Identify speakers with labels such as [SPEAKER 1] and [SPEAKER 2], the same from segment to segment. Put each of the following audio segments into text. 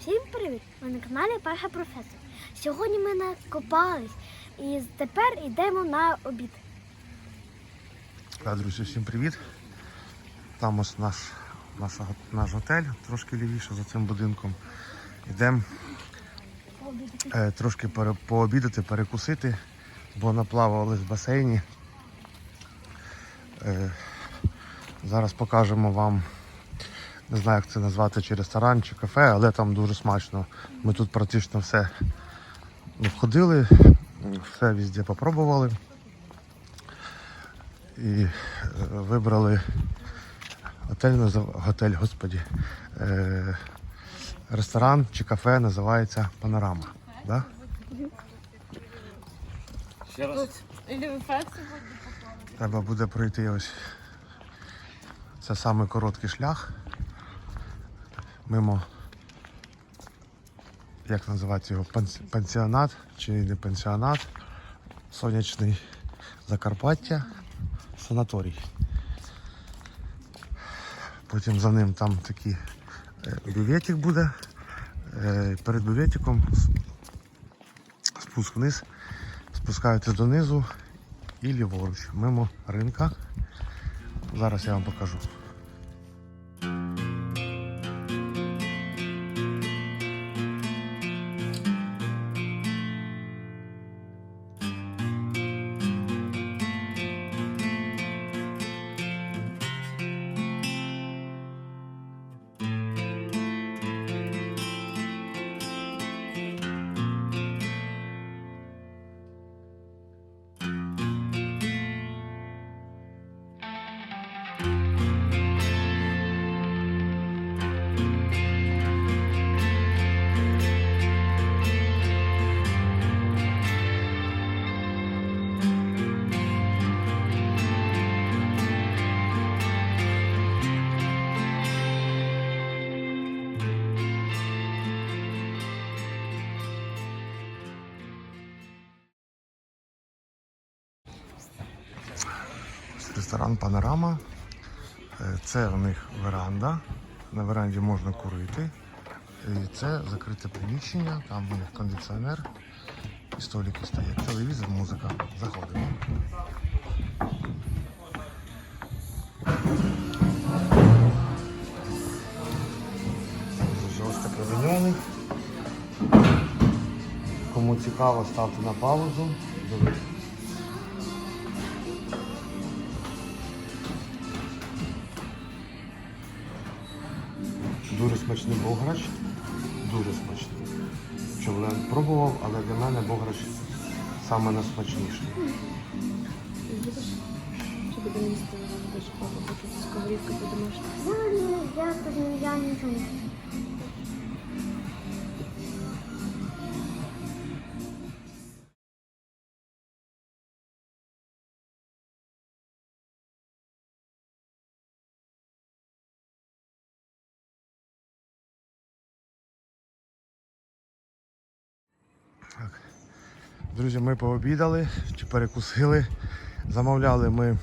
[SPEAKER 1] Всім привіт! Ви на каналі Перша професор. Сьогодні ми накопались і тепер йдемо на обід.
[SPEAKER 2] Так, друзі, всім привіт. Там ось наш, наш, наш готель, трошки лівіше за цим будинком. Йдемо е, трошки пере, пообідати, перекусити, бо наплавали в басейні. Е, зараз покажемо вам, не знаю, як це назвати, чи ресторан, чи кафе, але там дуже смачно. Ми тут практично все ну, ходили, все везде попробували. І е, вибрали готель, готель, господі. Е, ресторан чи кафе називається Панорама. Да?
[SPEAKER 3] Ще раз.
[SPEAKER 2] Треба буде пройти ось. Це самий короткий шлях. Мимо, як називається його, панс- пансіонат чи не пансіонат, сонячний Закарпаття, санаторій. Потім за ним там такий е, бюветик буде. Е, Перед бюветиком спуск вниз, спускаєтесь донизу і ліворуч, мимо ринка. Зараз я вам покажу. Ресторан Панорама. Е, Це у них веранда. На веранді можна курити. І це закрите приміщення, там у них кондиціонер. І столики стоять. Телевізор, музика. Заходимо. Дуже ось. Кому цікаво, ставте на паузу. Дуже смачний бограч. Дуже смачний. Човлен я пробував, але для мене бограч саме найсмачніший.
[SPEAKER 1] Я скажу, я нічого не
[SPEAKER 2] Друзі, ми пообідали чи перекусили. Замовляли ми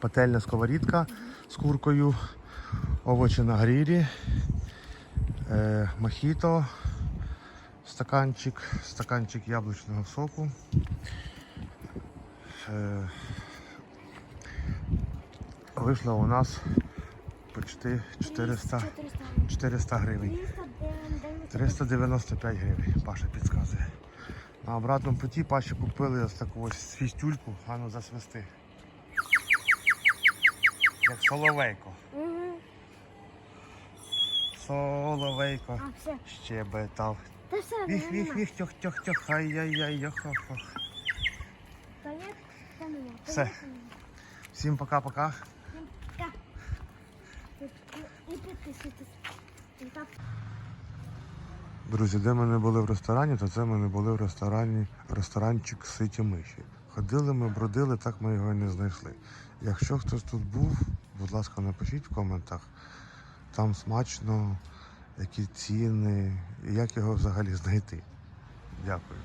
[SPEAKER 2] пательня сковорідка з куркою, овочі на грілі, е, мохіто, стаканчик, стаканчик яблучного соку. Е, вийшло у нас почти 400, 400 гривень. 395 гривень, Паша підказує. На обратному путі Паші купили ось таку ось свістюльку, а ну засвисти. Як соловейко.
[SPEAKER 1] Мгм.
[SPEAKER 2] Соловейко.
[SPEAKER 1] А, все.
[SPEAKER 2] Щебетав.
[SPEAKER 1] Та все,
[SPEAKER 2] Віх, віх, віх, тьох, тьох, тьох, ай-яй-яй, йох-хох.
[SPEAKER 1] Та ні, та нема. Та
[SPEAKER 2] Все.
[SPEAKER 1] ні, та нема.
[SPEAKER 2] Всім пока-пока.
[SPEAKER 1] Так. І підписуйтесь. І так.
[SPEAKER 2] Друзі, де ми не були в ресторані, то це ми не були в ресторані, ресторанчик Ситі Миші. Ходили ми, бродили, так ми його і не знайшли. Якщо хтось тут був, будь ласка, напишіть в коментах. Там смачно, які ціни, і як його взагалі знайти. Дякую.